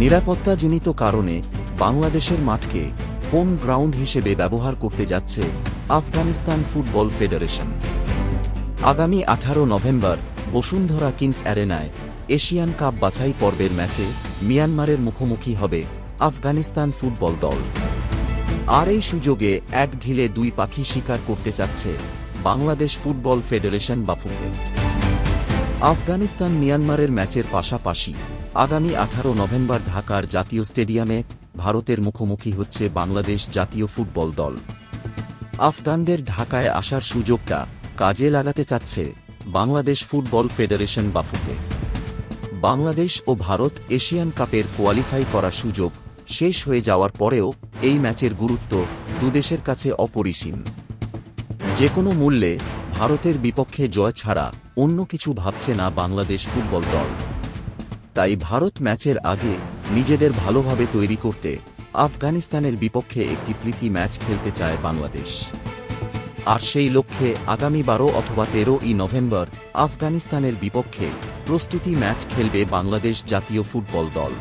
নিরাপত্তাজনিত কারণে বাংলাদেশের মাঠকে home ground হিসেবে ব্যবহার করতে যাচ্ছে আফগানিস্তান ফুটবল ফেডারেশন। আগামী আঠারো নভেম্বর বসুন্ধরা কিংস অ্যারেনায় এশিয়ান কাপ বাছাই পর্বের ম্যাচে মিয়ানমারের মুখোমুখি হবে আফগানিস্তান ফুটবল দল। আর এই সুযোগে এক ঢিলে দুই পাখি শিকার করতে চাচ্ছে বাংলাদেশ ফুটবল ফেডারেশন বাফুফে। আফগানিস্তান মিয়ানমারের ম্যাচের পাশাপাশি আগামী আঠারো নভেম্বর ঢাকার জাতীয় স্টেডিয়ামে ভারতের মুখোমুখি হচ্ছে বাংলাদেশ জাতীয় ফুটবল দল। আফগানদের ঢাকায় আসার সুযোগটা কাজে লাগাতে চাচ্ছে বাংলাদেশ ফুটবল ফেডারেশন বাফুফে। বাংলাদেশ ও ভারত এশিয়ান কাপের কোয়ালিফাই করার সুযোগ শেষ হয়ে যাওয়ার পরেও এই ম্যাচের গুরুত্ব দুদেশের কাছে অপরিসীম। যে কোনো মূল্যে ভারতের বিপক্ষে জয় ছাড়া অন্য কিছু ভাবছে না বাংলাদেশ ফুটবল দল। তাই ভারত ম্যাচের আগে নিজেদের ভালোভাবে তৈরি করতে আফগানিস্তানের বিপক্ষে একটি প্রীতি ম্যাচ খেলতে চায় বাংলাদেশ। আর সেই লক্ষ্যে আগামী বারো অথবা তেরোই নভেম্বর আফগানিস্তানের বিপক্ষে প্রস্তুতি ম্যাচ খেলবে বাংলাদেশ জাতীয় ফুটবল দল।